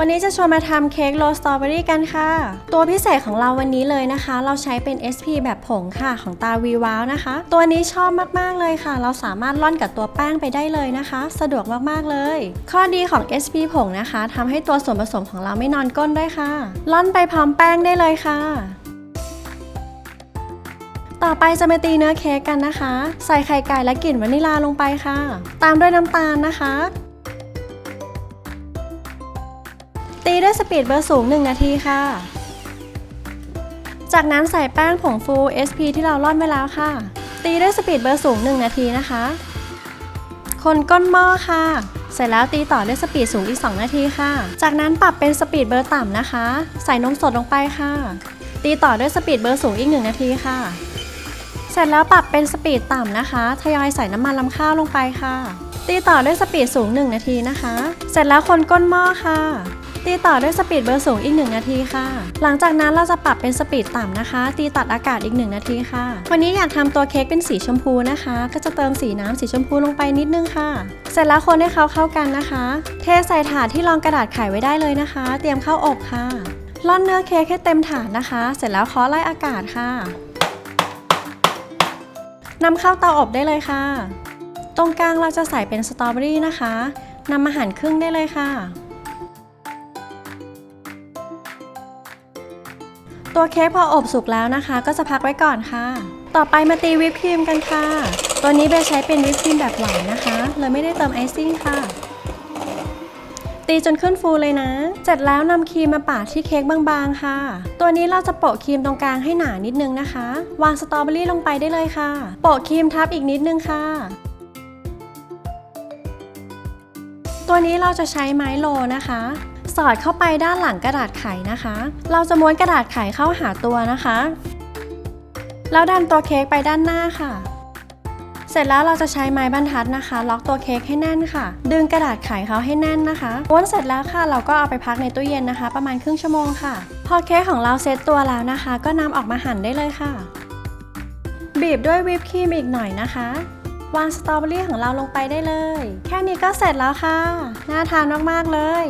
วันนี้จะชวนมาทำเค้กโรสตรอเบอรี่กันค่ะ ตัวพิเศษของเราวันนี้เลยนะคะ เราใช้เป็น SP แบบผงค่ะของตาวีว้าวนะคะ ตัวนี้ชอบมากๆเลยค่ะ เราสามารถร่อนกับตัวแป้งไปได้เลยนะคะ สะดวกมากๆเลย ข้อดีของ SP ผงนะคะทำให้ตัวส่วนผสมของเราไม่นอนก้นด้วยค่ะร่อนไปพร้อมแป้งได้เลยค่ะต่อไปจะมาตีเนื้อเค้กกันนะคะ ใส่ไข่ไก่และกลิ่นวานิลลาลงไปค่ะ ตามด้วยน้ำตาลนะคะ ตีด้วยสปีดเบอร์สูง 1 นาทีค่ะ จากนั้นใส่แป้งผงฟู SP ที่เราร่อนไว้แล้วค่ะ ตีด้วยสปีดเบอร์สูง 1 นาทีนะคะ คนก้นหม้อค่ะ เสร็จแล้วตีต่อด้วยสปีดสูงอีก 2 นาทีค่ะ จากนั้นปรับเป็นสปีดเบอร์ต่ำนะคะ ใส่นมสดลงไปค่ะ ตีต่อด้วยสปีดเบอร์สูงอีก 1 นาทีค่ะ เสร็จแล้วปรับเป็นสปีดต่ำนะคะ ทยอยใส่น้ำมันลำข้าวลงไปค่ะตีต่อด้วยสปีดสูง 1 นาทีนะคะ เสร็จแล้วคนก้นหม้อค่ะ ตีต่อด้วยสปีดเบอร์สูงอีก 1 นาทีค่ะ หลังจากนั้นเราจะปรับเป็นสปีดต่ำนะคะ ตีตัดอากาศอีก 1 นาทีค่ะ วันนี้อยากทำตัวเค้กเป็นสีชมพูนะคะ ก็จะเติมสีน้ำสีชมพูลงไปนิดนึงค่ะ เสร็จแล้วคนให้เขาเข้ากันนะคะ เทใส่ถาดที่รองกระดาษไขไว้ได้เลยนะคะ เตรียมเข้าอบค่ะร่อนเนื้อเค้กให้เต็มถาดนะคะ เสร็จแล้วเคาะไล่อากาศค่ะนำเข้าเตาอบได้เลยค่ะ ตรงกลางเราจะใส่เป็นสตรอเบอรี่นะคะนำมาหั่นครึ่งได้เลยค่ะ ตัวเค้กพออบสุกแล้วนะคะ ก็จะพักไว้ก่อนค่ะ ต่อไปมาตีวิปครีมกันค่ะ ตัวนี้เบใช้เป็นวิปครีมแบบหวานนะคะ เลยไม่ได้เติมไอซิ่งค่ะ ตีจนขึ้นฟูเลยนะ เสร็จแล้วนำครีมมาปาดที่เค้กบางๆค่ะ ตัวนี้เราจะโปะครีมตรงกลางให้หนานิดนึงนะคะ วางสตรอเบอรี่ลงไปได้เลยค่ะ โปะครีมทับอีกนิดนึงค่ะตัวนี้เราจะใช้ไม้โลนะคะ สอดเข้าไปด้านหลังกระดาษไขนะคะ เราจะม้วนกระดาษไขเข้าหาตัวนะคะ แล้วดันตัวเค้กไปด้านหน้าค่ะ เสร็จแล้วเราจะใช้ไม้บรรทัดนะคะ ล็อกตัวเค้กให้แน่นค่ะ ดึงกระดาษไขเขาให้แน่นนะคะม้วนเสร็จแล้วค่ะ เราก็เอาไปพักในตู้เย็นนะคะ ประมาณครึ่งชั่วโมงค่ะ พอเค้กของเราเซตตัวแล้วนะคะ ก็นำออกมาหั่นได้เลยค่ะ บีบด้วยวิปครีมอีกหน่อยนะคะวางสตรอเบอรี่ของเราลงไปได้เลย แค่นี้ก็เสร็จแล้วค่ะ น่าทานมาก ๆ เลย